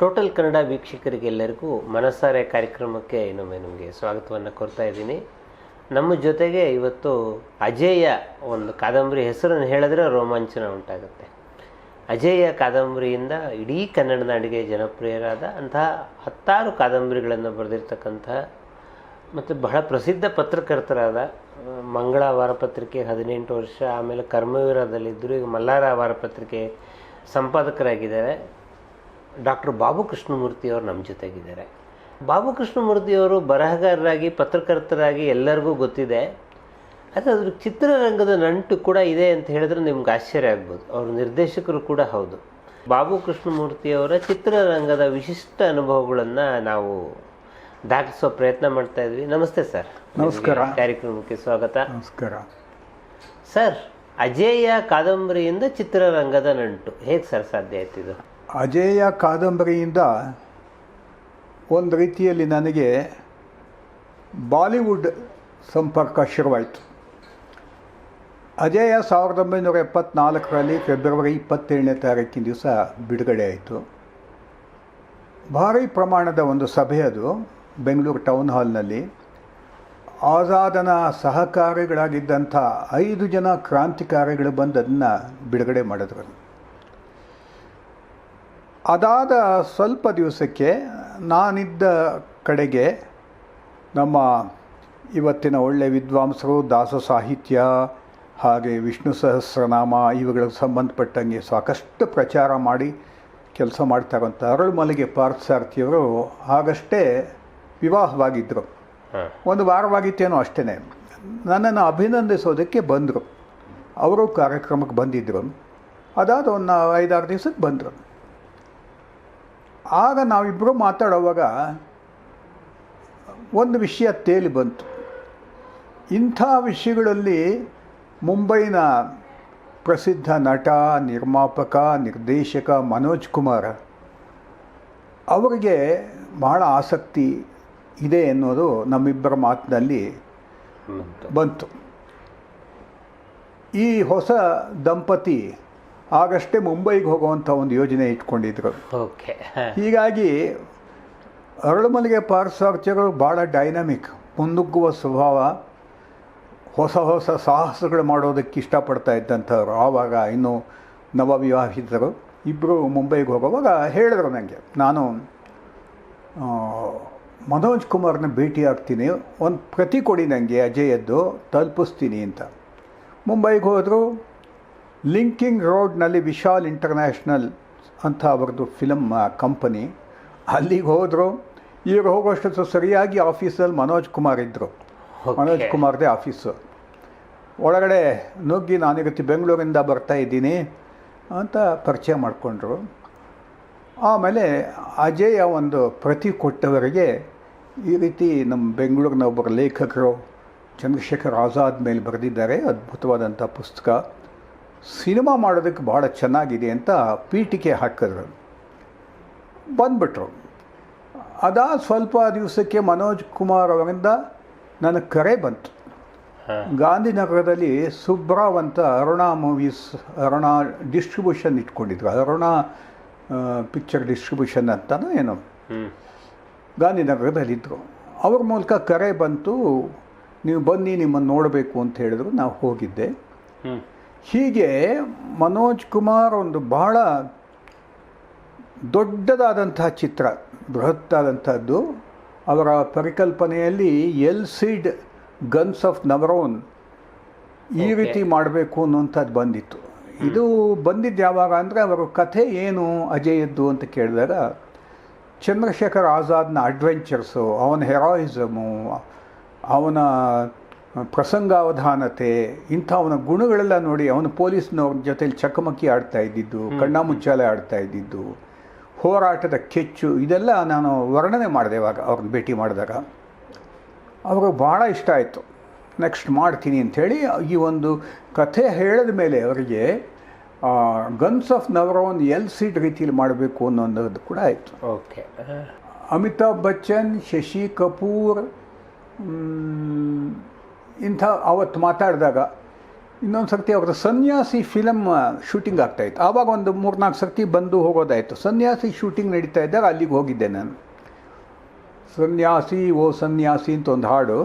Total Kannada ವೀಕ್ಷಕರಿಗೆಲ್ಲರಿಗೂ ಮನಸಾರೆ ಕಾರ್ಯಕ್ರಮಕ್ಕೆ ಇನ್ನೊಮ್ಮೆ ನಿಮಗೆ ಸ್ವಾಗತವನ್ನು ಕೊಡ್ತಾ ಇದ್ದೀನಿ. ನಮ್ಮ ಜೊತೆಗೆ ಇವತ್ತು ಅಜೇಯ ಒಂದು ಕಾದಂಬರಿ ಹೆಸರನ್ನು ಹೇಳಿದ್ರೆ ರೋಮಾಂಚನ ಉಂಟಾಗುತ್ತೆ. ಅಜೇಯ ಕಾದಂಬರಿಯಿಂದ ಇಡೀ ಕನ್ನಡ ನಾಡಿಗೆ ಜನಪ್ರಿಯರಾದ ಅಂತಹ ಹತ್ತಾರು ಕಾದಂಬರಿಗಳನ್ನು ಬರೆದಿರ್ತಕ್ಕಂತಹ ಮತ್ತು ಬಹಳ ಪ್ರಸಿದ್ಧ ಪತ್ರಕರ್ತರಾದ, ಮಂಗಳ ವಾರಪತ್ರಿಕೆ ಹದಿನೆಂಟು ವರ್ಷ, ಆಮೇಲೆ ಕರ್ಮವೀರದಲ್ಲಿದ್ದರು ಈಗ ಮಲ್ಲಾರ ವಾರಪತ್ರಿಕೆ ಸಂಪಾದಕರಾಗಿದ್ದಾರೆ. ಡಾಕ್ಟರ್ ಬಾಬು ಕೃಷ್ಣಮೂರ್ತಿಯವರು ನಮ್ಮ ಜೊತೆಗಿದ್ದಾರೆ. ಬಾಬು ಕೃಷ್ಣಮೂರ್ತಿಯವರು ಬರಹಗಾರರಾಗಿ ಪತ್ರಕರ್ತರಾಗಿ ಎಲ್ಲರಿಗೂ ಗೊತ್ತಿದೆ. ಆದರೆ ಅದ್ರ ಚಿತ್ರರಂಗದ ನಂಟು ಕೂಡ ಇದೆ ಅಂತ ಹೇಳಿದ್ರೆ ನಿಮ್ಗೆ ಆಶ್ಚರ್ಯ ಆಗ್ಬೋದು. ಅವರು ನಿರ್ದೇಶಕರು ಕೂಡ ಹೌದು. ಬಾಬು ಕೃಷ್ಣಮೂರ್ತಿಯವರ ಚಿತ್ರರಂಗದ ವಿಶಿಷ್ಟ ಅನುಭವಗಳನ್ನು ನಾವು ದಾಖಲಿಸೋ ಪ್ರಯತ್ನ ಮಾಡ್ತಾ ಇದ್ವಿ. ನಮಸ್ತೆ ಸರ್. ನಮಸ್ಕಾರ. ಕಾರ್ಯಕ್ರಮಕ್ಕೆ ಸ್ವಾಗತ. ನಮಸ್ಕಾರ. ಸರ್ ಅಜೇಯ ಕಾದಂಬರಿಯಿಂದ ಚಿತ್ರರಂಗದ ನಂಟು. ಹೇಗೆ ಸರ್ ಸಾಧ್ಯ ಇದು? ಅಜೇಯ ಕಾದಂಬರಿಯಿಂದ ಒಂದು ರೀತಿಯಲ್ಲಿ ನನಗೆ ಬಾಲಿವುಡ್ ಸಂಪರ್ಕ ಶುರುವಾಯಿತು. ಅಜೇಯ ಸಾವಿರದ ಒಂಬೈನೂರ ಎಪ್ಪತ್ನಾಲ್ಕರಲ್ಲಿ ಫೆಬ್ರವರಿ ಇಪ್ಪತ್ತೇಳನೇ ತಾರೀಕಿನ ದಿವಸ ಬಿಡುಗಡೆ ಆಯಿತು. ಭಾರಿ ಪ್ರಮಾಣದ ಒಂದು ಸಭೆ ಅದು, ಬೆಂಗಳೂರು ಟೌನ್ ಹಾಲ್ನಲ್ಲಿ. ಆಜಾದನ ಸಹಕಾರಿಗಳಾಗಿದ್ದಂಥ ಐದು ಜನ ಕ್ರಾಂತಿಕಾರಿಗಳು ಬಂದು ಅದನ್ನು ಬಿಡುಗಡೆ ಮಾಡಿದ್ರು. ಅದಾದ ಸ್ವಲ್ಪ ದಿವಸಕ್ಕೆ ನಾನಿದ್ದ ಕಡೆಗೆ ನಮ್ಮ ಇವತ್ತಿನ ಒಳ್ಳೆಯ ವಿದ್ವಾಂಸರು ದಾಸ ಸಾಹಿತ್ಯ ಹಾಗೆ ವಿಷ್ಣು ಸಹಸ್ರನಾಮ ಇವುಗಳಿಗೆ ಸಂಬಂಧಪಟ್ಟಂಗೆ ಸಾಕಷ್ಟು ಪ್ರಚಾರ ಮಾಡಿ ಕೆಲಸ ಮಾಡ್ತಾರಂಥ ಅರಳುಮಲೆಗೆ ಪಾರ್ಥಸಾರ್ಥಿಯವರು ಆಗಷ್ಟೇ ವಿವಾಹವಾಗಿದ್ದರು ಒಂದು ವಾರವಾಗಿತ್ತೇನೋ ಅಷ್ಟೇ ನನ್ನನ್ನು ಅಭಿನಂದಿಸೋದಕ್ಕೆ ಬಂದರು. ಅವರು ಕಾರ್ಯಕ್ರಮಕ್ಕೆ ಬಂದಿದ್ದರು ಅದಾದ ಒಂದು ಐದಾರು ದಿವಸಕ್ಕೆ ಬಂದರು. ಆಗ ನಾವಿಬ್ಬರು ಮಾತಾಡುವಾಗ ಒಂದು ವಿಷಯ ತೇಲಿ ಬಂತು. ಇಂಥ ವಿಷಯಗಳಲ್ಲಿ ಮುಂಬೈನ ಪ್ರಸಿದ್ಧ ನಟ ನಿರ್ಮಾಪಕ ನಿರ್ದೇಶಕ ಮನೋಜ್ ಕುಮಾರ ಅವರಿಗೆ ಬಹಳ ಆಸಕ್ತಿ ಇದೆ ಎನ್ನುವುದು ನಮ್ಮಿಬ್ಬರ ಮಾತಿನಲ್ಲಿ ಬಂತು. ಬಂತು. ಈ ಹೊಸ ದಂಪತಿ ಆಗಷ್ಟೇ ಮುಂಬೈಗೆ ಹೋಗುವಂಥ ಒಂದು ಯೋಜನೆ ಇಟ್ಕೊಂಡಿದ್ರು. ಓಕೆ. ಹೀಗಾಗಿ ಅರಳುಮಲ್ಲಿಗೆ ಪಾರ್ಸಾರ್ಚಗಳು ಭಾಳ ಡೈನಾಮಿಕ್ ಮುನ್ನುಗ್ಗುವ ಸ್ವಭಾವ ಹೊಸ ಹೊಸ ಸಾಹಸಗಳು ಮಾಡೋದಕ್ಕೆ ಇಷ್ಟಪಡ್ತಾ ಇದ್ದಂಥವ್ರು ಆವಾಗ ಇನ್ನು ನವವಿವಾಹಿತರು ಇಬ್ಬರು ಮುಂಬೈಗೆ ಹೋಗುವಾಗ ಹೇಳಿದ್ರು ನನಗೆ ನಾನು ಮನೋಜ್ ಕುಮಾರ್ನ ಭೇಟಿ ಆಗ್ತೀನಿ. ಒಂದು ಪ್ರತಿ ಕೊಡಿ ನನಗೆ ಅಜಯದ್ದು ತಲುಪಿಸ್ತೀನಿ ಅಂತ. ಮುಂಬೈಗೆ ಹೋದರು ಲಿಂಕಿಂಗ್ ರೋಡ್ನಲ್ಲಿ ವಿಶಾಲ್ ಇಂಟರ್ನ್ಯಾಷನಲ್ ಅಂತ ಅವರದ್ದು ಫಿಲಮ್ ಕಂಪನಿ. ಅಲ್ಲಿಗೆ ಹೋದರು. ಈಗ ಹೋಗೋಷ್ಟು ಸರಿಯಾಗಿ ಆಫೀಸಲ್ಲಿ ಮನೋಜ್ ಕುಮಾರ್ ಇದ್ದರು ಮನೋಜ್ ಕುಮಾರ್ದೇ ಆಫೀಸು. ಒಳಗಡೆ ನುಗ್ಗಿ ನಾನಿಗತ್ತಿ ಬೆಂಗಳೂರಿಂದ ಬರ್ತಾ ಇದ್ದೀನಿ ಅಂತ ಪರಿಚಯ ಮಾಡಿಕೊಂಡ್ರು. ಆಮೇಲೆ ಅಜಯ ಒಂದು ಪ್ರತಿ ಕೊಟ್ಟವರಿಗೆ ಈ ರೀತಿ ನಮ್ಮ ಬೆಂಗಳೂರಿನ ಒಬ್ಬರು ಲೇಖಕರು ಚಂದ್ರಶೇಖರ್ ಆಜಾದ್ ಮೇಲೆ ಬರೆದಿದ್ದಾರೆ. ಅದ್ಭುತವಾದಂಥ ಪುಸ್ತಕ. ಸಿನಿಮಾ ಮಾಡೋದಕ್ಕೆ ಭಾಳ ಚೆನ್ನಾಗಿದೆ ಅಂತ ಪೀಠಿಕೆ ಹಾಕಿದ್ರು. ಬಂದುಬಿಟ್ರು. ಅದಾ ಸ್ವಲ್ಪ ದಿವಸಕ್ಕೆ ಮನೋಜ್ ಕುಮಾರ್ ಅವರಿಂದ ನನಗೆ ಕರೆ ಬಂತು. ಗಾಂಧಿನಗರದಲ್ಲಿ ಸುಬ್ರಾವ್ ಅಂತ ಅರುಣಾ ಮೂವೀಸ್ ಅರುಣಾ ಡಿಸ್ಟ್ರಿಬ್ಯೂಷನ್ ಇಟ್ಕೊಂಡಿದ್ರು. ಅರುಣಾ ಪಿಕ್ಚರ್ ಡಿಸ್ಟ್ರಿಬ್ಯೂಷನ್ ಅಂತನೋ ಏನು. ಗಾಂಧಿನಗರದಲ್ಲಿದ್ದರು ಅವ್ರ ಮೂಲಕ ಕರೆ ಬಂತು. ನೀವು ಬನ್ನಿ ನಿಮ್ಮನ್ನು ನೋಡಬೇಕು ಅಂತ ಹೇಳಿದ್ರು. ನಾವು ಹೋಗಿದ್ದೆ. ಹೀಗೆ ಮನೋಜ್ ಕುಮಾರ್ ಒಂದು ಬಹಳ ದೊಡ್ಡದಾದಂತಹ ಚಿತ್ರ ಬೃಹತ್ತಾದಂಥದ್ದು ಅವರ ಪರಿಕಲ್ಪನೆಯಲ್ಲಿ El Cid Guns of Navarone ಈ ರೀತಿ ಮಾಡಬೇಕು ಅನ್ನುವಂಥದ್ದು ಬಂದಿತ್ತು. ಇದು ಬಂದಿದ್ದು ಯಾವಾಗ ಅಂದರೆ ಅವರ ಕಥೆ ಏನು ಅಜಯದ್ದು ಅಂತ ಕೇಳಿದಾಗ ಚಂದ್ರಶೇಖರ್ ಆಜಾದ್ನ ಅಡ್ವೆಂಚರ್ಸು ಅವನ ಹೆರಾಯಿಸಮು ಅವನ ಪ್ರಸಂಗಾವಧಾನತೆ ಇಂಥ ಅವನ ಗುಣಗಳೆಲ್ಲ ನೋಡಿ ಅವನು ಪೊಲೀಸ್ನವ್ರ ಜೊತೆಯಲ್ಲಿ ಚಕಮಕಿ ಆಡ್ತಾ ಇದ್ದಿದ್ದು ಕಣ್ಣಾಮುಚ್ಚಾಲೆ ಆಡ್ತಾ ಇದ್ದಿದ್ದು ಹೋರಾಟದ ಕೆಚ್ಚು ಇದೆಲ್ಲ ನಾನು ವರ್ಣನೆ ಮಾಡಿದೆ ಇವಾಗ ಅವ್ರನ್ನ ಭೇಟಿ ಮಾಡಿದಾಗ. ಅವ್ರಿಗೆ ಭಾಳ ಇಷ್ಟ ಆಯಿತು. ನೆಕ್ಸ್ಟ್ ಮಾಡ್ತೀನಿ ಅಂಥೇಳಿ ಈ ಒಂದು ಕಥೆ ಹೇಳಿದ ಮೇಲೆ ಅವರಿಗೆ Guns of Navarone El Cid ರೀತಿಯಲ್ಲಿ ಮಾಡಬೇಕು ಅನ್ನೋದು ಕೂಡ ಆಯಿತು. ಓಕೆ ಅಮಿತಾಬ್ ಬಚ್ಚನ್ ಶಶಿ ಕಪೂರ್ ಇಂಥ ಅವತ್ತು ಮಾತಾಡಿದಾಗ ಇನ್ನೊಂದು ಸರ್ತಿ ಅವರ ಸನ್ಯಾಸಿ ಫಿಲಮ್ ಶೂಟಿಂಗ್ ಆಗ್ತಾಯಿತ್ತು ಆವಾಗ ಒಂದು ಮೂರ್ನಾಲ್ಕು ಸರ್ತಿ ಬಂದು ಹೋಗೋದಾಯಿತು. ಸನ್ಯಾಸಿ ಶೂಟಿಂಗ್ ನಡೀತಾ ಇದ್ದಾಗ ಅಲ್ಲಿಗೆ ಹೋಗಿದ್ದೆ ನಾನು. ಸನ್ಯಾಸಿ ಓ ಸನ್ಯಾಸಿ ಅಂತ ಒಂದು ಹಾಡು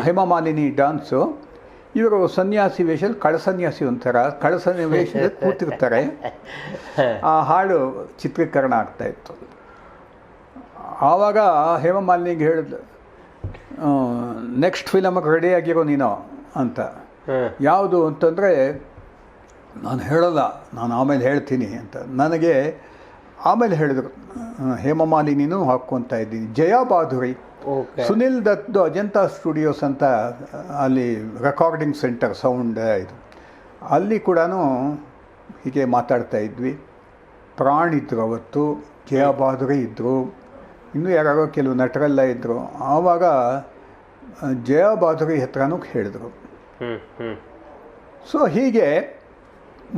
ಹೇಮಮಾಲಿನಿ ಡಾನ್ಸು ಇವರು ಸನ್ಯಾಸಿ ವೇಷದಲ್ಲಿ ಕಳಸನ್ಯಾಸಿ ಒಂಥರ. ಕಳಸ ವೇಷದಲ್ಲಿ ಕೂತಿರ್ತಾರೆ. ಆ ಹಾಡು ಚಿತ್ರೀಕರಣ ಆಗ್ತಾಯಿತ್ತು ಆವಾಗ ಹೇಮಮಾಲಿನಿಗೆ ಹೇಳಿದ ನೆಕ್ಸ್ಟ್ ಫಿಲಮಿಗೆ ರೆಡಿಯಾಗಿರೋ ನೀನು ಅಂತ. ಯಾವುದು ಅಂತಂದರೆ ನಾನು ಹೇಳಲ್ಲ ನಾನು ಆಮೇಲೆ ಹೇಳ್ತೀನಿ ಅಂತ. ನನಗೆ ಆಮೇಲೆ ಹೇಳಿದರು ಹೇಮಮಾಲಿನಿನೂ ಹಾಕ್ಕೊತಾ ಇದ್ದೀನಿ. ಜಯಾ ಬಾಧುರಿ. ಸುನಿಲ್ ದತ್ದು ಅಜಂತಾ ಸ್ಟುಡಿಯೋಸ್ ಅಂತ ಅಲ್ಲಿ ರೆಕಾರ್ಡಿಂಗ್ ಸೆಂಟರ್ ಸೌಂಡ್ ಇದು. ಅಲ್ಲಿ ಕೂಡ ಹೀಗೆ ಮಾತಾಡ್ತಾ ಇದ್ವಿ. ಪ್ರಾಣ್ ಇದ್ದರು ಅವತ್ತು ಜಯಾ ಬಾಧುರಿ ಇದ್ದರು ಇನ್ನೂ ಯಾರೋ ಕೆಲವು ನಟರೆಲ್ಲ ಇದ್ದರು ಆವಾಗ ಜಯ ಬಾಧುರಿ ಹತ್ರನೂ ಹೇಳಿದರು. ಸೊ ಹೀಗೆ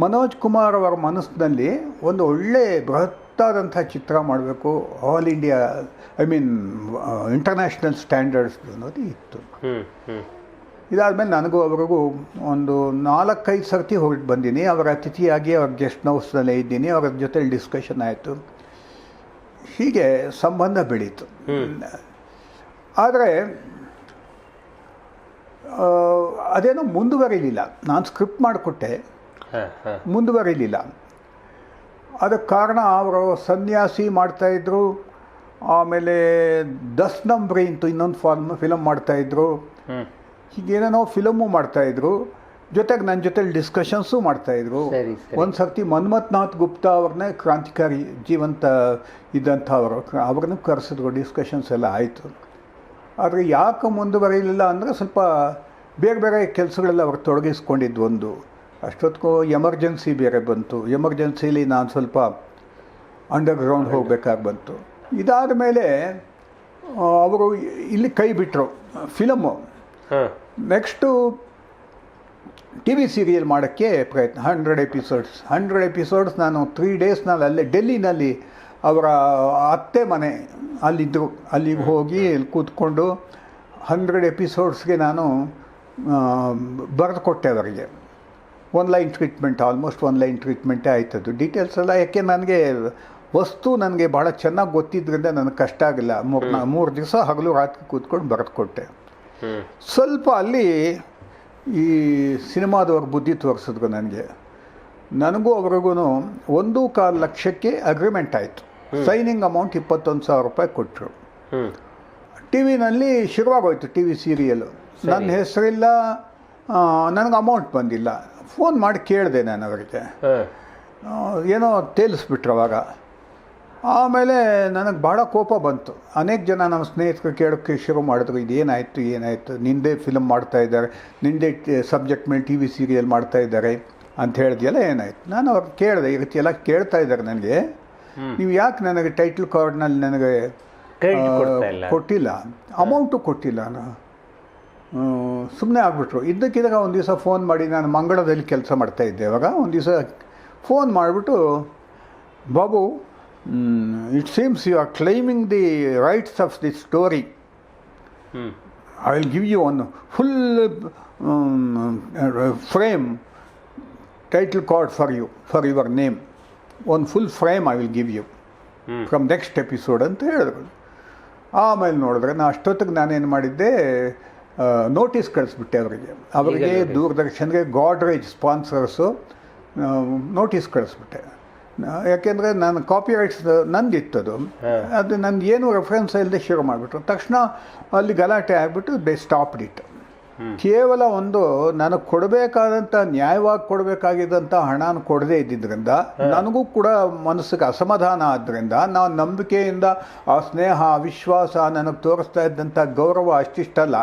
ಮನೋಜ್ ಕುಮಾರ್ ಅವರ ಮನಸ್ಸಿನಲ್ಲಿ ಒಂದು ಒಳ್ಳೆ ಬೃಹತ್ತಾದಂಥ ಚಿತ್ರ ಮಾಡಬೇಕು all India I mean international standards ಅನ್ನೋದು ಇತ್ತು. ಇದಾದಮೇಲೆ ನನಗೂ ಅವ್ರಿಗೂ ಒಂದು ನಾಲ್ಕೈದು ಸರ್ತಿ ಹೋಗಿ ಬಂದೀನಿ ಅವರ ಅತಿಥಿಯಾಗಿ ಅವ್ರ ಗೆಸ್ಟ್ ಹೌಸ್ನಲ್ಲೇ ಇದ್ದೀನಿ ಅವ್ರ ಜೊತೆ ಡಿಸ್ಕಷನ್ ಆಯಿತು. ಹೀಗೆ ಸಂಬಂಧ ಬೆಳೀತು. ಆದರೆ ಅದೇನೋ ಮುಂದುವರಿಲಿಲ್ಲ. ನಾನು ಸ್ಕ್ರಿಪ್ಟ್ ಮಾಡಿಕೊಟ್ಟೆ. ಮುಂದುವರಿಲಿಲ್ಲ. ಅದಕ್ಕೆ ಕಾರಣ ಅವರು ಸನ್ಯಾಸಿ ಮಾಡ್ತಾಯಿದ್ರು ಆಮೇಲೆ ದಸ್ ನಂಬ್ರಿ ಅಂತ ಇನ್ನೊಂದು ಫಾರ್ಮ್ ಫಿಲಮ್ ಮಾಡ್ತಾಯಿದ್ರು ಹೀಗೇನೇನೋ ಫಿಲಮ್ಮು ಮಾಡ್ತಾಯಿದ್ರು ಜೊತೆಗೆ ನನ್ನ ಜೊತೆಲಿ ಡಿಸ್ಕಷನ್ಸು ಮಾಡ್ತಾಯಿದ್ರು. ಒಂದು ಸರ್ತಿ ಮನ್ಮಥ್ನಾಥ್ ಗುಪ್ತಾ ಅವ್ರನ್ನೇ ಕ್ರಾಂತಿಕಾರಿ ಜೀವಂತ ಇದ್ದಂಥವರು. ಅವ್ರನ್ನೂ ಕರೆಸಿದ್ರು ಡಿಸ್ಕಷನ್ಸ್ ಎಲ್ಲ ಆಯಿತು. ಆದರೆ ಯಾಕೆ ಮುಂದುವರಿಲಿಲ್ಲ ಅಂದರೆ ಸ್ವಲ್ಪ ಬೇರೆ ಬೇರೆ ಕೆಲಸಗಳೆಲ್ಲ ಅವ್ರು ತೊಡಗಿಸ್ಕೊಂಡಿದ್ದು ಒಂದು. ಅಷ್ಟೊತ್ತಿಗೂ ಎಮರ್ಜೆನ್ಸಿ ಬೇರೆ ಬಂತು. ಎಮರ್ಜೆನ್ಸಿಲಿ ನಾನು ಸ್ವಲ್ಪ ಅಂಡರ್ಗ್ರೌಂಡ್ ಹೋಗಬೇಕಾಗಿ ಬಂತು. ಇದಾದ ಮೇಲೆ ಅವರು ಇಲ್ಲಿ ಕೈ ಬಿಟ್ಟರು ಫಿಲಮ್ಮು ಹಾಂ. ನೆಕ್ಸ್ಟು ಟಿ ವಿ ಸೀರಿಯಲ್ ಮಾಡೋಕ್ಕೆ ಪ್ರಯತ್ನ. ಹಂಡ್ರೆಡ್ ಎಪಿಸೋಡ್ಸ್ ಹಂಡ್ರೆಡ್ ಎಪಿಸೋಡ್ಸ್ ನಾನು ತ್ರೀ ಡೇಸ್ನಲ್ಲಿ ಅಲ್ಲೇ ಡೆಲ್ಲಿನಲ್ಲಿ ಅವರ ಅತ್ತೆ ಮನೆ ಅಲ್ಲಿದ್ದರು ಅಲ್ಲಿಗೆ ಹೋಗಿ ಅಲ್ಲಿ ಕೂತ್ಕೊಂಡು ಹಂಡ್ರೆಡ್ ಎಪಿಸೋಡ್ಸ್ಗೆ ನಾನು ಬರೆದುಕೊಟ್ಟೆ ಅವರಿಗೆ. One line treatment almost one line ಟ್ರೀಟ್ಮೆಂಟೇ ಆಯ್ತದ್ದು. ಡೀಟೇಲ್ಸ್ ಎಲ್ಲ ಯಾಕೆ ನನಗೆ ವಸ್ತು ನನಗೆ ಭಾಳ ಚೆನ್ನಾಗಿ ಗೊತ್ತಿದ್ದರಿಂದ ನನಗೆ ಕಷ್ಟ ಆಗಿಲ್ಲ. ಮೂರು ಮೂರು ದಿವಸ ಹಗಲು ರಾತ್ರಿ ಕೂತ್ಕೊಂಡು ಬರೆದುಕೊಟ್ಟೆ ಸ್ವಲ್ಪ ಅಲ್ಲಿ ಈ ಸಿನಿಮಾದವ್ರ ಬುದ್ಧಿ ತೋರಿಸಿದ್ರು ನನಗೆ. ನನಗೂ ಅವ್ರಿಗೂ ಒಂದು ಕಾಲು ಲಕ್ಷಕ್ಕೆ ಅಗ್ರಿಮೆಂಟ್ ಆಯಿತು. ಸೈನಿಂಗ್ ಅಮೌಂಟ್ ಇಪ್ಪತ್ತೊಂದು ಸಾವಿರ ರೂಪಾಯಿ ಕೊಟ್ಟರು ಟಿ ವಿನಲ್ಲಿ ಶುರುವಾಗೋಯ್ತು ಟಿ ವಿ ಸೀರಿಯಲ್ಲು ನನ್ನ ಹೆಸರಿಲ್ಲ ನನಗೆ ಅಮೌಂಟ್ ಬಂದಿಲ್ಲ. ಫೋನ್ ಮಾಡಿ ಕೇಳಿದೆ ನಾನು ಅವರಿಗೆ. ಏನೋ ತೇಲಿಸ್ಬಿಟ್ರು ಅವಾಗ. ಆಮೇಲೆ ನನಗೆ ಭಾಳ ಕೋಪ ಬಂತು. ಅನೇಕ ಜನ ನಮ್ಮ ಸ್ನೇಹಿತರು ಕೇಳೋಕ್ಕೆ ಶುರು ಮಾಡಿದ್ರು ಇದೇನಾಯಿತು ಏನಾಯಿತು ನಿಂದೇ ಫಿಲಮ್ ಮಾಡ್ತಾ ಇದ್ದಾರೆ ನಿಂದೇ ಸಬ್ಜೆಕ್ಟ್ ಮೇಲೆ ಟಿ ವಿ ಸೀರಿಯಲ್ ಮಾಡ್ತಾ ಇದ್ದಾರೆ ಅಂತ ಹೇಳಿದೆಯಲ್ಲ ಏನಾಯಿತು. ನಾನು ಅವ್ರು ಕೇಳಿದೆ ಈ ರೀತಿ ಎಲ್ಲ ಕೇಳ್ತಾ ಇದ್ದಾರೆ ನನಗೆ. ನೀವು ಯಾಕೆ ನನಗೆ ಟೈಟಲ್ ಕಾರ್ಡ್ನಲ್ಲಿ ನನಗೆ ಕೊಟ್ಟಿಲ್ಲ? ಅಮೌಂಟು ಕೊಟ್ಟಿಲ್ಲ ನಾನು. ಸುಮ್ಮನೆ ಆಗ್ಬಿಟ್ರು. ಇದ್ದಕ್ಕಿದ್ದಾಗ ಒಂದು ದಿವಸ ಫೋನ್ ಮಾಡಿ ನಾನು ಮಂಗಳದಲ್ಲಿ ಕೆಲಸ ಮಾಡ್ತಾ ಇದ್ದೆ. ಅವಾಗ ಒಂದು ದಿವಸ ಫೋನ್ ಮಾಡಿಬಿಟ್ಟು Babu it seems you are claiming the rights of the story I will give you one full frame title card for you for your name ಒಂದು full frame I will give you. From next episode ಅಂತ ಹೇಳಿದ್ರು ಆಮೇಲೆ ನೋಡಿದ್ರೆ ನಾನು ಅಷ್ಟೊತ್ತಿಗೆ ನಾನೇನು ಮಾಡಿದ್ದೆ notice ಕಳಿಸ್ಬಿಟ್ಟೆ ಅವರಿಗೆ. ಅವರಿಗೆ. ದೂರದರ್ಶನ್ಗೆ ಗಾಡ್ರೇಜ್ ಸ್ಪಾನ್ಸರ್ಸು ನೋಟಿಸ್ ಕಳಿಸ್ಬಿಟ್ಟೆ. ನಾ- ಯಾಕೆಂದರೆ ನಾನು ಕಾಪಿ ರೈಟ್ಸ್ ನಂದಿತ್ತದು. ಅದು ನಂದು ಏನು ರೆಫರೆನ್ಸ್ ಇಲ್ಲದೆ ಶುರು ಮಾಡಿಬಿಟ್ರು. ತಕ್ಷಣ ಅಲ್ಲಿ ಗಲಾಟೆ ಆಗಿಬಿಟ್ಟು ದೇ ಸ್ಟಾಪ್ ಇಟ್ ಕೇವಲ ಒಂದು ನನಗೆ ಕೊಡಬೇಕಾದಂಥ ನ್ಯಾಯವಾಗಿ ಕೊಡಬೇಕಾಗಿದ್ದಂಥ ಹಣನ ಕೊಡದೇ ಇದ್ದಿದ್ದರಿಂದ ನನಗೂ ಕೂಡ ಮನಸ್ಸಿಗೆ ಅಸಮಾಧಾನ ಆದ್ದರಿಂದ ನಾನು ನಂಬಿಕೆಯಿಂದ ಆ ಸ್ನೇಹ ಆ ವಿಶ್ವಾಸ ನನಗೆ ತೋರಿಸ್ತಾ ಇದ್ದಂಥ ಗೌರವ ಅಷ್ಟಿಷ್ಟಲ್ಲ.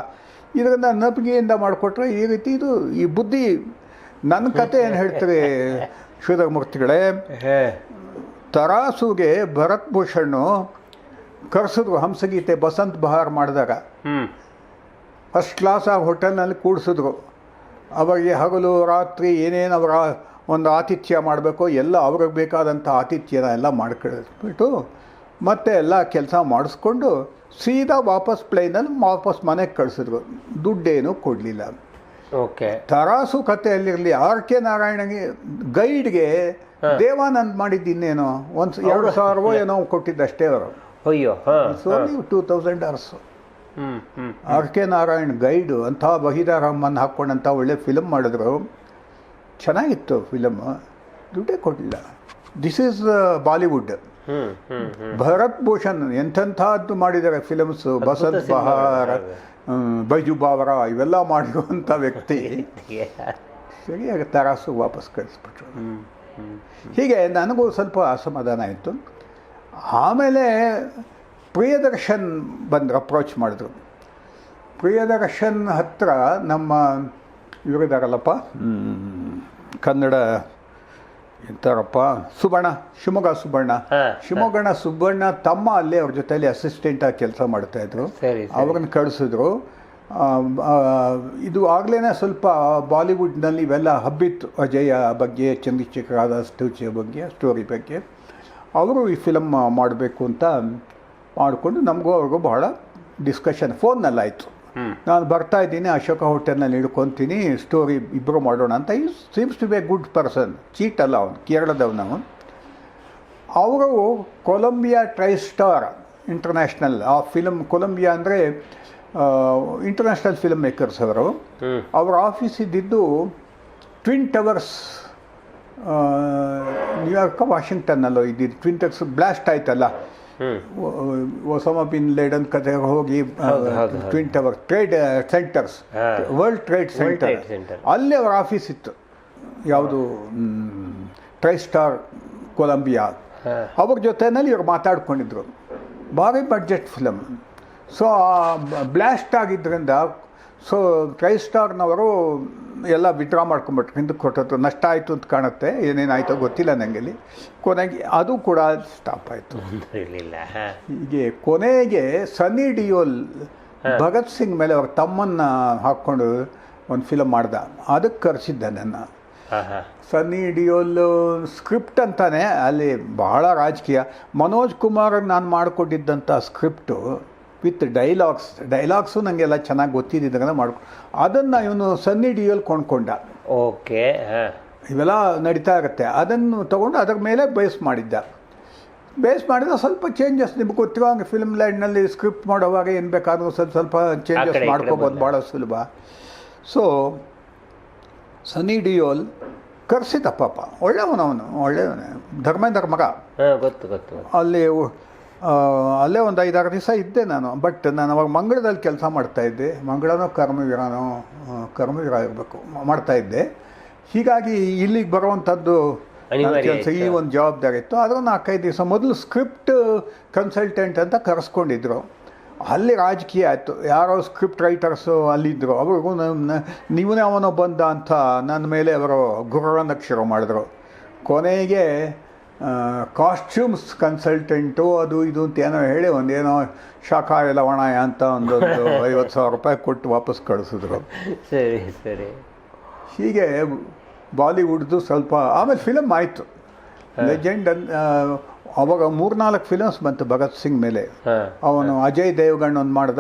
ಇದರಿಂದ ನಂಬಿಕೆಯಿಂದ ಮಾಡಿಕೊಟ್ರೆ ಈ ರೀತಿ ಇದು ಈ ಬುದ್ಧಿ ನನ್ನ ಕತೆ ಏನು ಹೇಳ್ತಾರೆ ಶ್ರೀಧರಮೂರ್ತಿಗಳೇ ಮೂರ್ತಿಗಳೇ ತರಾಸುಗೆ ಭರತ್ ಭೂಷಣ್ಣು ಕರೆಸಿದ್ರು ಹಂಸಗೀತೆ ಬಸಂತ್ ಬಹಾರ್ ಮಾಡಿದಾಗ. ಫಸ್ಟ್ ಕ್ಲಾಸ್ ಆ ಹೋಟೆಲ್ನಲ್ಲಿ ಕೂಡಿಸಿದ್ರು. ಅವರಿಗೆ ಹಗಲು ರಾತ್ರಿ ಏನೇನು ಅವರ ಒಂದು ಆತಿಥ್ಯ ಮಾಡಬೇಕು ಎಲ್ಲ ಅವ್ರಿಗೆ ಬೇಕಾದಂಥ ಆತಿಥ್ಯನ ಎಲ್ಲ ಮಾಡ್ಕೊಳ್ಬಿಟ್ಟು ಮತ್ತೆ ಎಲ್ಲ ಕೆಲಸ ಮಾಡಿಸ್ಕೊಂಡು ಸೀದಾ ವಾಪಸ್ ಪ್ಲೇನಲ್ಲಿ ವಾಪಸ್ ಮನೆಗೆ ಕಳಿಸಿದ್ರು. ದುಡ್ಡೇನು ಕೊಡಲಿಲ್ಲ. ಓಕೆ. ತರಾಸು ಕಥೆಯಲ್ಲಿರಲಿ ಆರ್ ಕೆ ನಾರಾಯಣಗೆ ಗೈಡ್ಗೆ ದೇವಾನಂದ್ ಮಾಡಿದ್ದು ಇನ್ನೇನೋ ಒಂದು ಎರಡು ಸಾವಿರವೋ ಏನೋ ಕೊಟ್ಟಿದ್ದಷ್ಟೇ ಅವರು. ಅಯ್ಯೋ ಸೋನಿ ಸೊ ನೀವು ಟೂ ತೌಸಂಡ್ ಅವರ್ಸ್ ಆರ್ ಕೆ ನಾರಾಯಣ್ ಗೈಡು ಅಂಥ ಬಹಿದಾರಮ್ಮನ್ನು ರಹಮಾನ್ ಹಾಕ್ಕೊಂಡಂಥ ಒಳ್ಳೆ ಫಿಲಮ್ ಮಾಡಿದ್ರು. ಚೆನ್ನಾಗಿತ್ತು ಫಿಲಮ್. ದುಡ್ಡೇ ಕೊಡಲಿಲ್ಲ. This is Bollywood Bharat Bhushan ಎಂಥೆಂಥದ್ದು ಮಾಡಿದ್ದಾರೆ ಫಿಲಮ್ಸು. ಬಸಂತ್ ಬಹಾರ್. ಬೈಜು ಬಾವರ ಇವೆಲ್ಲ ಮಾಡಿರುವಂಥ ವ್ಯಕ್ತಿ. ಸರಿಯಾಗಿ ತರಾಸು ವಾಪಸ್ ಕಳಿಸ್ಬಿಟ್ರು. ಹೀಗೆ ನನಗೂ ಸ್ವಲ್ಪ ಅಸಮಾಧಾನ ಆಯಿತು. ಆಮೇಲೆ ಪ್ರಿಯದರ್ಶನ್ ಬಂದರು ಅಪ್ರೋಚ್ ಮಾಡಿದ್ರು. ಪ್ರಿಯದರ್ಶನ್ ಹತ್ರ ನಮ್ಮ ಇವರಿದಾರಲ್ಲಪ್ಪ? ಕನ್ನಡ ಎಂತಾರಪ್ಪ? ಸುಬಣ್ಣ ಶಿವಮೊಗ್ಗ ಸುಬ್ಬಣ್ಣ ಹಾ, ಶಿವಮೊಗ್ಗನ ಸುಬ್ಬಣ್ಣ ತಮ್ಮ ಅಲ್ಲೇ ಅವ್ರ ಜೊತೆಯಲ್ಲಿ ಅಸಿಸ್ಟೆಂಟ್ ಆಗಿ ಕೆಲಸ ಮಾಡ್ತಾ ಇದ್ರು. ಅವ್ರನ್ನ ಕಳಿಸಿದ್ರು. ಇದು ಆಗಲೇ ಸ್ವಲ್ಪ ಬಾಲಿವುಡ್ನಲ್ಲಿ ಇವೆಲ್ಲ ಹಬ್ಬಿತ್ತು. ಅಜಯ ಬಗ್ಗೆ ಚಂದ್ರಶೇಖರ್ ಆದ ಬಗ್ಗೆ ಸ್ಟೋರಿ ಬಗ್ಗೆ. ಅವರು ಈ ಫಿಲಮ್ ಮಾಡಬೇಕು ಅಂತ ಮಾಡಿಕೊಂಡು ನಮಗೂ ಅವ್ರಿಗೂ ಬಹಳ ಡಿಸ್ಕಷನ್ ಫೋನ್ನಲ್ಲಾಯಿತು ನಾನು ಬರ್ತಾ ಇದ್ದೀನಿ ಅಶೋಕ ಹೋಟೆಲ್ನಲ್ಲಿ ಇಳ್ಕೊತೀನಿ ಸ್ಟೋರಿ ಇಬ್ಬರು ಮಾಡೋಣ ಅಂತ. ಈ seems to be a good person cheat ಅಲ್ಲ ಅವನು ಕೇರಳದವನು ಅವರು ಕೊಲಂಬಿಯಾ ಟ್ರೈ ಸ್ಟಾರ್ ಇಂಟರ್ನ್ಯಾಷನಲ್ ಆ ಫಿಲಮ್ ಕೊಲಂಬಿಯಾ ಅಂದರೆ ಇಂಟರ್ನ್ಯಾಷನಲ್ ಫಿಲಮ್ ಮೇಕರ್ಸ್ ಅವರು. ಅವರ ಆಫೀಸ್ ಇದ್ದಿದ್ದು ಟ್ವಿನ್ ಟವರ್ಸ್ ನ್ಯೂಯಾರ್ಕ್ ವಾಷಿಂಗ್ಟನ್ನಲ್ಲೋ ಇದ್ದಿದ್ದು. ಟ್ವಿನ್ ಟವರ್ಸ್ ಬ್ಲಾಸ್ಟ್ ಆಯ್ತಲ್ಲ. ಒಸಾಮಾ ಬಿನ್ ಲೇಡನ್ ಕತೆ ಹೋಗಿ. Twin tower trade centers world trade center ಅಲ್ಲಿ ಅವರ ಆಫೀಸ್ ಇತ್ತು. ಯಾವುದು ಟ್ರೈ ಸ್ಟಾರ್ ಕೊಲಂಬಿಯಾ ಅವ್ರ ಜೊತೆನಲ್ಲಿ ಇವ್ರು ಮಾತಾಡ್ಕೊಂಡಿದ್ರು. ಭಾರಿ ಬಡ್ಜೆಟ್ ಫಿಲಮ್ ಸೊ ಬ್ಲಾಸ್ಟ್ ಆಗಿದ್ದರಿಂದ ಸೊ ಟ್ರೈ ಸ್ಟಾರ್ನವರು ಎಲ್ಲ ವಿಡ್ರಾ ಮಾಡ್ಕೊಂಬಿಟ್ರು ಹಿಂದಕ್ಕೆ ಕೊಟ್ಟದ್ದು ನಷ್ಟ ಆಯಿತು ಅಂತ ಕಾಣುತ್ತೆ. ಏನೇನಾಯಿತೋ ಗೊತ್ತಿಲ್ಲ ನನಗೆ ಕೊನೆಗೆ ಅದು ಕೂಡ ಸ್ಟಾಪ್ ಆಯಿತು. ಹೀಗೆ ಕೊನೆಗೆ ಸನ್ನಿ ಡಿಯೋಲ್ ಭಗತ್ ಸಿಂಗ್ ಮೇಲೆ ಅವ್ರ ತಮ್ಮನ್ನ ಹಾಕ್ಕೊಂಡು ಒಂದು ಫಿಲಮ್ ಮಾಡ್ದ. ಅದಕ್ಕೆ ಕರೆಸಿದ್ದೆ ನನ್ನ. ಸನ್ನಿ ಡಿಯೋಲ್ ಸ್ಕ್ರಿಪ್ಟ್ ಅಂತಾನೆ. ಅಲ್ಲಿ ಬಹಳ ರಾಜಕೀಯ. ಮನೋಜ್ ಕುಮಾರ್ ನಾನು ಮಾಡಿಕೊಟ್ಟಿದ್ದಂಥ ಸ್ಕ್ರಿಪ್ಟು ವಿತ್ ಡೈಲಾಗ್ಸ್ ಡೈಲಾಗ್ಸು ನನಗೆಲ್ಲ ಚೆನ್ನಾಗಿ ಗೊತ್ತಿದ್ದಿದ್ದಾಗ ಮಾಡ್ಕೊ ಅದನ್ನು ಇವನು ಸನ್ನಿ ಡಿಯೋಲ್ ಕೊಂಡ್ಕೊಂಡ. ಓಕೆ ಇವೆಲ್ಲ ನಡೀತಾ ಇರುತ್ತೆ. ಅದನ್ನು ತೊಗೊಂಡು ಅದ್ರ ಮೇಲೆ ಬೇಸ್ ಮಾಡಿದ್ದ. ಬೇಸ್ ಮಾಡಿದ್ರೆ ಸ್ವಲ್ಪ ಚೇಂಜಸ್ ನಿಮ್ಗೆ ಗೊತ್ತಿರೋ ಹಂಗೆ ಫಿಲ್ಮ್ ಲೈನ್ನಲ್ಲಿ ಸ್ಕ್ರಿಪ್ಟ್ ಮಾಡೋವಾಗ ಏನು ಬೇಕಾದ್ರೂ ಸ್ವಲ್ಪ ಸ್ವಲ್ಪ ಚೇಂಜಸ್ ಮಾಡ್ಕೋಬೋದು ಭಾಳ ಸುಲಭ. ಸೊ ಸನ್ನಿ ಡಿಯೋಲ್ ಕರ್ಸಿದ್ದ ಪಾಪ. ಒಳ್ಳೆಯವನವನು ಒಳ್ಳೆಯವನೇ ಧರ್ಮೇಂದ್ರ ಮಗ. ಗೊತ್ತು ಗೊತ್ತು. ಅಲ್ಲಿ ಅಲ್ಲೇ ಒಂದು ಐದಾರು ದಿವಸ ಇದ್ದೆ ನಾನು. ಬಟ್ ನಾನು ಅವಾಗ ಮಂಗಳದಲ್ಲಿ ಕೆಲಸ ಮಾಡ್ತಾ ಇದ್ದೆ. ಮಂಗಳನೋ ಕರ್ಮವೀರನೋ ಕರ್ಮವೀರ ಇರಬೇಕು ಮಾಡ್ತಾ ಇದ್ದೆ. ಹೀಗಾಗಿ ಇಲ್ಲಿಗೆ ಬರುವಂಥದ್ದು ಕೆಲಸ ಈ ಒಂದು ಜವಾಬ್ದಾರಿ ಇತ್ತು. ಆದರೆ ನಾಲ್ಕೈದು ದಿವಸ ಮೊದಲು ಸ್ಕ್ರಿಪ್ಟ್ ಕನ್ಸಲ್ಟೆಂಟ್ ಅಂತ ಕರೆಸ್ಕೊಂಡಿದ್ರು. ಅಲ್ಲಿ ರಾಜಕೀಯ ಆಯಿತು. ಯಾರೋ ಸ್ಕ್ರಿಪ್ಟ್ ರೈಟರ್ಸು ಅಲ್ಲಿದ್ದರು ಅವ್ರಿಗೂ ನನ್ನ ನೀವೇ ಅವನೋ ಬಂದ ಅಂತ ನನ್ನ ಮೇಲೆ ಅವರು ಗುರುವನ್ನಕ್ಕೆ ಶುರು ಮಾಡಿದ್ರು. ಕೊನೆಗೆ ಕಾಸ್ಟ್ಯೂಮ್ಸ್ ಕನ್ಸಲ್ಟೆಂಟು ಅದು ಇದು ಅಂತ ಏನೋ ಹೇಳಿ ಒಂದೇನೋ ಶಾಖಾಯ ಲವಣಾಯ ಅಂತ ಒಂದೊಂದು ಐವತ್ತು ಸಾವಿರ ರೂಪಾಯಿ ಕೊಟ್ಟು ವಾಪಸ್ ಕಳಿಸಿದ್ರು ಸರಿ ಸರಿ. ಹೀಗೆ ಬಾಲಿವುಡ್ದು ಸ್ವಲ್ಪ ಆಮೇಲೆ ಫಿಲಮ್ ಆಯಿತು. ಲೆಜೆಂಡ್ ಅವಾಗ ಮೂರ್ನಾಲ್ಕು ಫಿಲಮ್ಸ್ ಬಂತು ಭಗತ್ ಸಿಂಗ್ ಮೇಲೆ. ಅವನು ಅಜಯ್ ದೇವ್ಗಣ್ ಒಂದು ಮಾಡ್ದ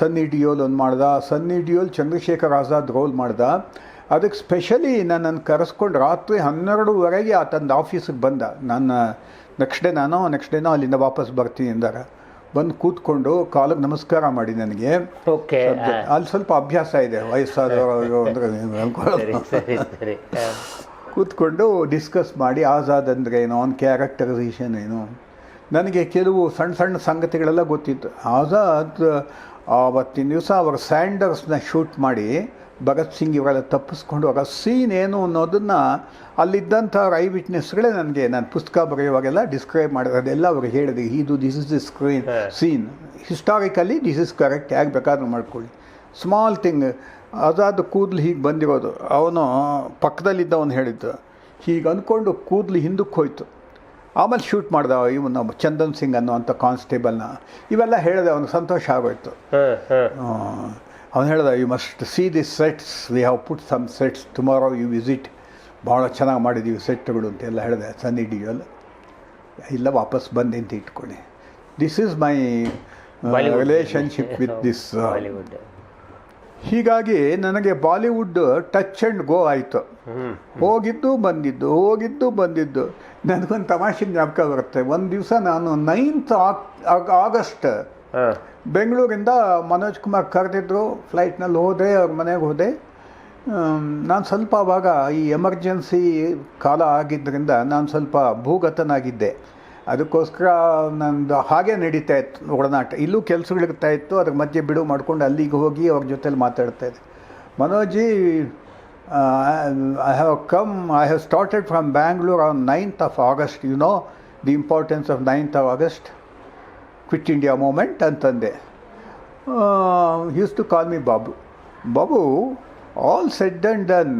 ಸನ್ನಿ ಡಿಯೋಲ್ ಒಂದು ಮಾಡ್ದ ಸನ್ನಿ ಡಿಯೋಲ್ ಚಂದ್ರಶೇಖರ್ ಆಜಾದ್ ರೋಲ್ ಮಾಡ್ದ. ಅದಕ್ಕೆ ಸ್ಪೆಷಲಿ ನನ್ನನ್ನು ಕರೆಸ್ಕೊಂಡು ರಾತ್ರಿ ಹನ್ನೆರಡುವರೆಗೆ ಆತಂದು ಆಫೀಸಿಗೆ ಬಂದ. ನಾನು ನೆಕ್ಸ್ಟ್ ಡೇ ನಾನು ನೆಕ್ಸ್ಟ್ ಡೇನೋ ಅಲ್ಲಿಂದ ವಾಪಸ್ ಬರ್ತೀನಿ ಅಂದಾಗ ಬಂದು ಕೂತ್ಕೊಂಡು ಕಾಲಿಗೆ ನಮಸ್ಕಾರ ಮಾಡಿ ನನಗೆ. ಓಕೆ ಅಲ್ಲಿ ಸ್ವಲ್ಪ ಅಭ್ಯಾಸ ಇದೆ ವಯಸ್ಸಾದವರು ಅಂದರೆ ಕೂತ್ಕೊಂಡು ಡಿಸ್ಕಸ್ ಮಾಡಿ ಆಜಾದ್ ಅಂದರೆ ಏನು ಅವ್ನ ಕ್ಯಾರೆಕ್ಟರೈಸೇಷನ್ ಏನು. ನನಗೆ ಕೆಲವು ಸಣ್ಣ ಸಣ್ಣ ಸಂಗತಿಗಳೆಲ್ಲ ಗೊತ್ತಿತ್ತು. ಆಜಾದ್ ಆವತ್ತಿನ ದಿವಸ ಅವರು ಸ್ಯಾಂಡರ್ಸ್ನ ಶೂಟ್ ಮಾಡಿ ಭಗತ್ ಸಿಂಗ್ ಇವರೆಲ್ಲ ತಪ್ಪಿಸ್ಕೊಂಡು ಹೋಗೋ ಸೀನ್ ಏನು ಅನ್ನೋದನ್ನು ಅಲ್ಲಿದ್ದಂಥ ಐ ವಿಟ್ನೆಸ್ಗಳೇ ನನಗೆ ನಾನು ಪುಸ್ತಕ ಬರೆಯುವಾಗೆಲ್ಲ ಡಿಸ್ಕ್ರೈಬ್ ಅದೆಲ್ಲ ಅವ್ರಿಗೆ ಹೇಳಿದೆ ಇದು this is the screen scene historically this is correct ಹೇಗೆ ಬೇಕಾದ್ರೂ ಮಾಡ್ಕೊಳ್ಳಿ. ಸ್ಮಾಲ್ ಥಿಂಗ್ ಅದಾದ ಕೂದಲು ಹೀಗೆ ಬಂದಿರೋದು. ಅವನು ಪಕ್ಕದಲ್ಲಿದ್ದವನು ಹೇಳಿದ್ದು ಹೀಗೆ ಅಂದ್ಕೊಂಡು ಕೂದಲು ಹಿಂದಕ್ಕೆ ಹೋಯ್ತು. ಆಮೇಲೆ ಶೂಟ್ ಮಾಡ್ದ ಇವನು ಚಂದನ್ ಸಿಂಗ್ ಅನ್ನೋ ಅಂಥ ಕಾನ್ಸ್ಟೇಬಲ್ನ ಇವೆಲ್ಲ ಹೇಳಿದೆ ಅವನು ಸಂತೋಷ ಆಗೋಯ್ತು. ಅವನು ಹೇಳ್ದ you must see this sets we have put some sets tomorrow you visit ಭಾಳ ಚೆನ್ನಾಗಿ ಮಾಡಿದ್ದೀವಿ ಸೆಟ್ಗಳು ಅಂತೆಲ್ಲ ಹೇಳಿದೆ ಸನ್ ಇಡಿಯಲ್ ಇಲ್ಲ ವಾಪಸ್ ಬಂದೆ ಅಂತ ಇಟ್ಕೊಳ್ಳಿ. This is my. Relationship with this Bollywood ಹೀಗಾಗಿ ನನಗೆ ಬಾಲಿವುಡ್ ಟಚ್ ಆ್ಯಂಡ್ ಗೋ ಆಯಿತು. ಹೋಗಿದ್ದು ಬಂದಿದ್ದು ಹೋಗಿದ್ದು ಬಂದಿದ್ದು. ನನಗೊಂದು ತಮಾಷೆ ಜ್ಞಾಪಕ ಬರುತ್ತೆ. ಒಂದು ದಿವಸ ನಾನು ನೈನ್ತ್ ಆಗಸ್ಟ್ ಬೆಂಗಳೂರಿಂದ ಮನೋಜ್ ಕುಮಾರ್ ಕರೆದಿದ್ರು ಫ್ಲೈಟ್ನಲ್ಲಿ ಹೋದೆ, ಅವ್ರ ಮನೆಗೆ ಹೋದೆ. ನಾನು ಸ್ವಲ್ಪ ಆವಾಗ ಈ ಎಮರ್ಜೆನ್ಸಿ ಕಾಲ ಆಗಿದ್ದರಿಂದ ನಾನು ಸ್ವಲ್ಪ ಭೂಗತನಾಗಿದ್ದೆ. ಅದಕ್ಕೋಸ್ಕರ ನಂದು ಹಾಗೆ ನಡೀತಾ ಇತ್ತು, ಒಡನಾಟ. ಇಲ್ಲೂ ಕೆಲಸಗಳಿರ್ತಾ ಇತ್ತು, ಅದ್ರ ಮಧ್ಯೆ ಬಿಡು ಮಾಡಿಕೊಂಡು ಅಲ್ಲಿಗೆ ಹೋಗಿ ಅವ್ರ ಜೊತೇಲಿ ಮಾತಾಡ್ತಾ ಇದ್ದೆ. Manojji I have come I have started from Bangalore on ninth of August you know the importance of ninth of August Quit India Movement ಅಂತಂದೆ used to call me Babu Babu all said and done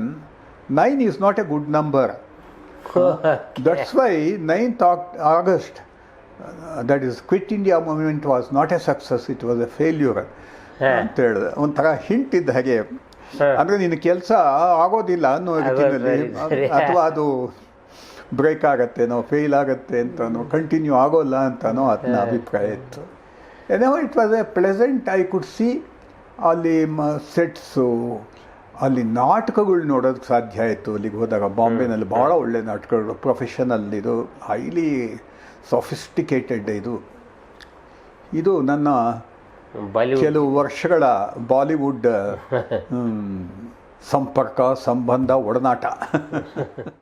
nine is not a good number that's why ninth August that is Quit India Movement was not a success it was a failure ಅಂತ ಹೇಳಿದೆ. ಒಂಥರ hint ಇದ್ದ ಹಾಗೆ. ಅಂದರೆ ನಿನ್ನ ಕೆಲಸ ಆಗೋದಿಲ್ಲ ಅನ್ನೋ ರೀತಿಯಲ್ಲಿ. ಅಥವಾ ಅದು ಬ್ರೇಕ್ ಆಗತ್ತೇನೋ ಫೇಲ್ ಆಗತ್ತೆ ಅಂತನೋ ಕಂಟಿನ್ಯೂ ಆಗೋಲ್ಲ ಅಂತನೋ ಅದನ್ನ ಅಭಿಪ್ರಾಯ ಇತ್ತು. ಏನೋ it was a pleasant I could see ಅಲ್ಲಿ ಮ ಸೆಟ್ಸು ಅಲ್ಲಿ ನಾಟಕಗಳು ನೋಡೋದಕ್ಕೆ ಸಾಧ್ಯ ಆಯಿತು. ಅಲ್ಲಿಗೆ ಹೋದಾಗ ಬಾಂಬೆನಲ್ಲಿ ಭಾಳ ಒಳ್ಳೆ ನಾಟಕಗಳು ಪ್ರೊಫೆಷನಲ್ ಇದು ಹೈಲಿ ಸೊಫಿಸ್ಟಿಕೇಟೆಡ್ ಇದು. ಇದು ನನ್ನ ಕೆಲವು ವರ್ಷಗಳ ಬಾಲಿವುಡ್ ಸಂಪರ್ಕ ಸಂಬಂಧ ಒಡನಾಟ.